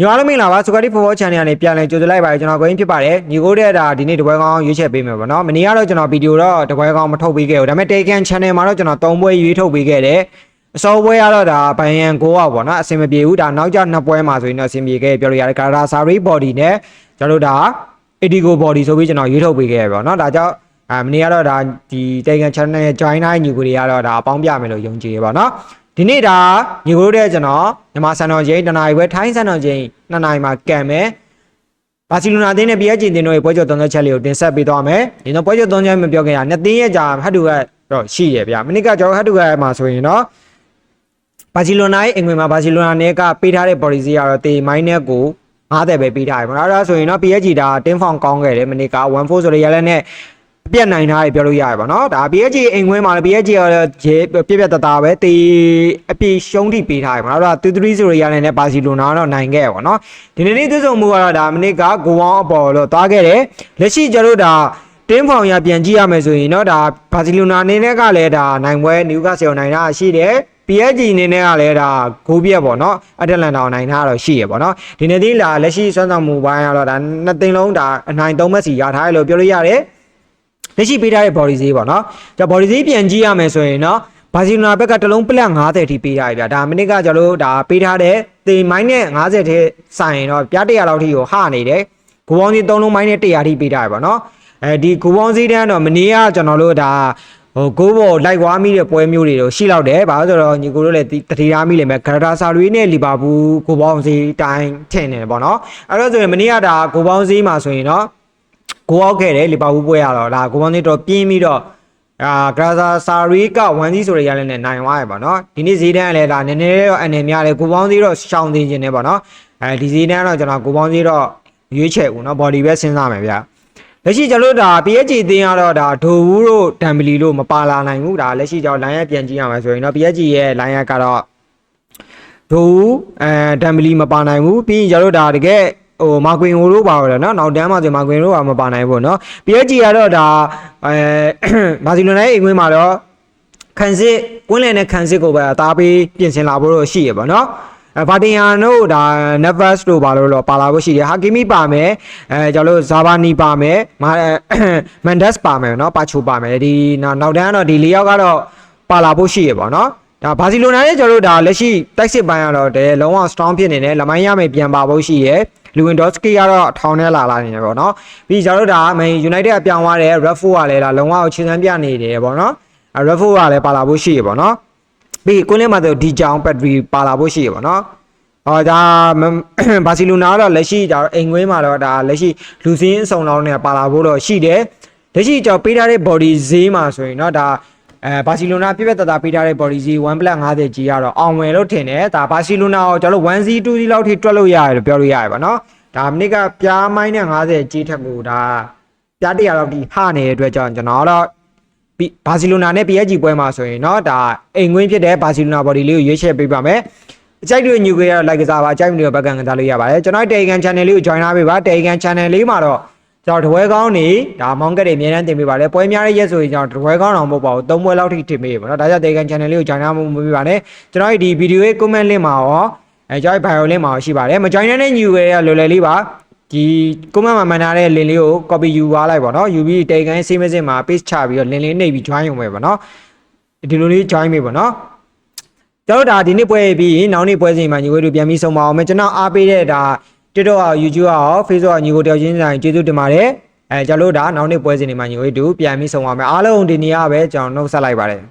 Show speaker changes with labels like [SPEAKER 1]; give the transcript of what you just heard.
[SPEAKER 1] ညီမလေးမင်္ဂလာပါစကွာတီဖော်ဖော် channel ကနေပြန်လည်ကြိုဆိုလိုက်ပါတယ်ကျွန်တော်ကိုင်းဖြစ်ပါတယ်ညီကိုတဲ့ဒါဒီနေ့တပွဲကောင်းရွေးချယ်ပေးမယ်ပေါ့နော်မနေ့ကတော့ကျွန်တော်ဗီဒီယိုတော့တပွဲကောင်းမထုတ်ပေးခဲ့ဘူးဒါပေမဲ့ Taken channel မှာတော့ကျွန်တော်၃ပွဲရွေးထုတ်ပေးခဲ့တယ်အစောပွဲကတော့ဒါဘိုင်ယန်ကိုอ่ะပေါ့နော်အဆင်မပြေဘူးဒါနောက်ကျနှစ်ပွဲမှာဆိုရင်တော့အဆင်ပြေခဲ့ပြောလို့ရတယ်ကာရာဆာရီ body နဲ့ကျွန်တော်တို့ဒါ Edigo body ဆိုပြီးကျွန်တော်ရွေးထုတ်ပေးခဲ့ရပေါ့နော်ဒါကြောင့်အာမနေ့ကတော့ဒါဒီ Taken channel ရဲ့ join တိုင်းညီကိုတွေကတော့ဒါအပေါင်းပြမယ်လို့ယုံကြည်ရပါတော့ ဒီနေ့ဒါညီကိုတို့တဲ့ကျွန်တော်မြန်မာစံတော်ချိန်တနာရီပဲထိုင်းစံတော်ချိန်2နာရီမှာကန်မယ်ဘာစီလိုနာအသင်းနဲ့ PSG အသင်းတို့ရဲ့ပွဲကျော်သုံးချက်လေးကိုတင်ဆက်ပေးသွားမယ်ဒီတော့ပွဲကျော်သုံးချက်မပြောခင်ကနှစ်သင်းရဲ့ကြာဟတ်တူကတော့ရှိရဗျာမနစ်ကကျွန်တော်ဟတ်တူကမှာဆိုရင်တော့ဘာစီလိုနာရဲ့အင်္ဂွေမှာဘာစီလိုနာနဲ့ကပေးထားတဲ့ policy ကတော့တေမိုင်းနဲ့ကို90ပဲပေးထားတယ်ပေါ့နော်အဲ့ဒါဆိုရင်တော့ PSG ဒါတင်းဖောင်ကောင်းခဲ့တယ်မနစ်က14ဆိုတဲ့ရလက်နဲ့ ပြက်နိုင်ထားတယ်ပြောလို့ရတယ်ပေါ့နော်ဒါ PSG အိမ်ခွင်းမှာလည်း PSG ရောရေပြက်ပြက်တသားပဲတေအပြေရှုံးထိပေးထားတယ်ပေါ့နော်အဲ့ဒါ2-3ဆိုရရလက်နဲ့ဘာစီလိုနာတော့နိုင်ခဲ့ပေါ့နော်ဒီနေ့နေ့သွေးဆုံမှုကတော့ဒါမနစ်ကဂိုဝောင်းအပေါ်လို့သွားခဲ့တယ်လက်ရှိကျတို့ဒါတင်းဖောင်ရပြန်ကြည့်ရမယ်ဆိုရင်တော့ဒါဘာစီလိုနာအနေနဲ့ကလည်းဒါနိုင်ပွဲနယူကာဆယ်နိုင်တာရှိတယ် PSG အနေနဲ့ကလည်းဒါဂိုးပြက်ပေါ့နော်အတလန်တောင်နိုင်ထားတော့ရှိရပေါ့နော်ဒီနေ့သေးလာလက်ရှိစွမ်းဆောင်မှုပိုင်းကတော့ဒါနှစ်သိန်းလုံးဒါအနိုင်သုံးမက်စီရထားတယ်လို့ပြောလို့ရတယ် လက်ရှိပေးထားတဲ့ body ဈေးပေါ့နော်ဒါ body ဈေးပြန်ကြည့်ရမယ်ဆိုရင်နော်ဘာစီလိုနာဘက်ကတစ်လုံးပလက်90ထိပေးထားရဗျာဒါမိနစ်ကကျွန်တော်တို့ဒါပေးထားတဲ့သေမိုင်းနဲ့90ထဲဆိုင်ရင်တော့ပြား100လောက်ထိကိုဟနေတယ်ဂိုးပေါင်းစီ3လုံးမိုင်းနဲ့100ထိပေးထားရပါတော့အဲဒီဂိုးပေါင်းစီတန်းတော့မနေ့ကကျွန်တော်တို့ဒါဟိုကိုးဘော်လိုက်ွားမိတဲ့ပွဲမျိုးတွေတော့ရှိလောက်တယ်ဘာလို့ဆိုတော့ညီကိုတို့လည်းတတိထားမိလိမ့်မယ်ဂရတာဆာရီနဲ့လီဗာပူးကိုပေါင်းစီတိုင်းထင်နေတယ်ပေါ့နော်အဲ့တော့ဆိုရင်မနေ့ကဒါကိုပေါင်းစီမှာဆိုရင်တော့ ကိုအောက်ခဲ့တယ်လီဗာပူးပွဲရတော့ဒါကိုပေါင်းစီတော့ပြင်းပြီးတော့အာဂရာဇာဆာရီကဝန်စီဆိုရရလဲနဲ့နိုင်သွားရပါတော့ဒီနေ့ဈေးတန်းကလည်းဒါနည်းနည်းတော့အနေများလဲကိုပေါင်းစီတော့ရှောင်သိခြင်းနဲ့ပေါ့နော်အဲဒီဈေးတန်းတော့ကျွန်တော်ကိုပေါင်းစီတော့ရွေးချယ်ဦးနော်ဘော်ဒီပဲစဉ်းစားမယ်ဗျာလက်ရှိကျွန်တော်တို့ဒါ PSG အသင်းကတော့ဒါဒိုဘူးတို့ဒမ်ဘလီတို့မပါလာနိုင်ဘူးဒါလက်ရှိကျွန်တော်လိုင်းရက်ပြန်ကြည့်ရမှာဆိုရင်တော့ PSG ရဲ့လိုင်းရက်ကတော့ဒိုဘူးအဲဒမ်ဘလီမပါနိုင်ဘူးပြီးရင်ကျွန်တော်တို့ဒါတကယ် ဟိုမာကွင်ဟိုတို့ပါတော့နော်နောက်တန်းမှာဆိုမာကွင်တို့ကမပါနိုင်ဘူးเนาะ PSG ကတော့ဒါအဲဘာစီလိုနာရဲ့အိမ်ဝင်မှာတော့ခန်စစ်ကွင်းလယ်နဲ့ခန်စစ်ကိုပဲအသားပေးပြင်ဆင်လာဖို့တော့ရှိရပါเนาะအဲဗာတင်ယာတို့ဒါ Nevas တို့ပါလို့တော့ပါလာဖို့ရှိတယ်ဟာကီမီပါမယ်အဲကျွန်တော်တို့ဇာဘာနီပါမယ်မာမန်ဒက်စ်ပါမယ်เนาะပါချိုပါမယ်ဒီနောက်နောက်တန်းကတော့ဒီ၄ယောက်ကတော့ပါလာဖို့ရှိရပါเนาะဒါဘာစီလိုနာနဲ့ကျွန်တော်တို့ဒါလက်ရှိတိုက်စစ်ပိုင်းကတော့တဲလုံးဝ strong ဖြစ်နေတယ်လမိုင်းရမယ်ပြန်ပါဖို့ရှိရ လူဝင်ဒေါစကီကတော့ထောင်ထဲလာလာနေတယ်ပေါ့နော်ပြီးကျွန်တော်တို့ဒါမန် United အပြောင်းသွားတယ် Redfo ကလည်းဒါလုံးဝအခြေခံပြနေတယ်ပေါ့နော်အဲ Redfo ကလည်းပါလာဖို့ရှိရပေါ့နော်ပြီးကွင်းလင်းမှာဆိုဒီကြောင်ဘက်ထရီပါလာဖို့ရှိရပေါ့နော်ဟောဒါဘာစီလိုနာကတော့လက်ရှိဒါအိမ်ကွင်းမှာတော့ဒါလက်ရှိလူစင်းအစုံလောက်နဲ့ပါလာဖို့တော့ရှိတယ်လက်ရှိကျွန်တော်ပေးထားတဲ့ body ဈေးမှာဆိုရင်တော့ဒါ အဲဘာစီလိုနာပြည့်ပြတ်တသားပေးထားတဲ့ body ဈေး1.50 G ကတော့အောင်ဝင်လို့ထင်တယ်ဒါဘာစီလိုနာကိုကျွန်တော်တို့ 1C 2C လောက်ထိတွက်လို့ရတယ်လို့ပြောလို့ရတယ်ပါเนาะဒါမိနစ်ကပြားမိုင်းနဲ့50 G ထက်ကိုဒါပြား100လောက်ထိဟနေတဲ့အတွက်ကြောင့်ကျွန်တော်တော့ဘာစီလိုနာနဲ့ PSG ပွဲမှာဆိုရင်เนาะဒါအိမ်ငွင်းဖြစ်တဲ့ဘာစီလိုနာ body လေးကိုရွေးချယ်ပေးပါမယ်အကြိုက်တွေညူကြရလိုက်ကစားပါအကြိုက်မျိုးဘက်ကကန်စားလို့ရပါတယ်ကျွန်တော်တေကန် channel လေးကို join ထားပေးပါတေကန် channel လေးမှာတော့ ကျွန်တော်တပွဲကောင်းနေဒါမောင်းကက်တွေအများတန်းတင်ပေးပါလေပွဲများရဲ့ရက်ဆိုရင်ကျွန်တော်တပွဲကောင်းအောင်မဟုတ်ပါဘူးသုံးပွဲလောက်ထိတင်ပေးပါတော့ဒါကြောင့်တေကန် channel လေးကို join ထားမှုမပေးပါနဲ့ကျွန်တော်ဒီ video ရဲ့ comment link မှာရောအဲကျွန်တော် bio link မှာရှိပါတယ်မ join တဲ့ညူကြရလွယ်လွယ်လေးပါဒီ comment မှာမှန်ထားတဲ့ link လေးကို copy ယူသွားလိုက်ပါတော့ယူပြီးတေကန်ဆေးမစင်မှာ paste ချပြီးတော့ link လေးနှိပ်ပြီး join ရုံပဲပါနော်ဒီလိုလေး join ပေးပါနော်ကျွန်တော်ဒါဒီနေ့ပွဲပြီးရင်နောက်နေ့ပွဲစဉ်မှာညီဝဲတို့ပြန်ပြီးဆုံးမအောင်မယ်ကျွန်တော်အားပေးတဲ့ဒါ TikTok ရော YouTube ရော Facebook ရောညီကိုတယောက်ချင်းဆိုင်ကျေးဇူးတင်ပါတယ်အဲကျွန်တော်တို့ဒါနောက်နေ့ပွဲစဉ်တွေမှာညီဝဲတို့ပြန်ပြီးဆုံးအောင်မယ်အားလုံးဒီနေ့ကပဲကျွန်တော်နှုတ်ဆက်လိုက်ပါတယ်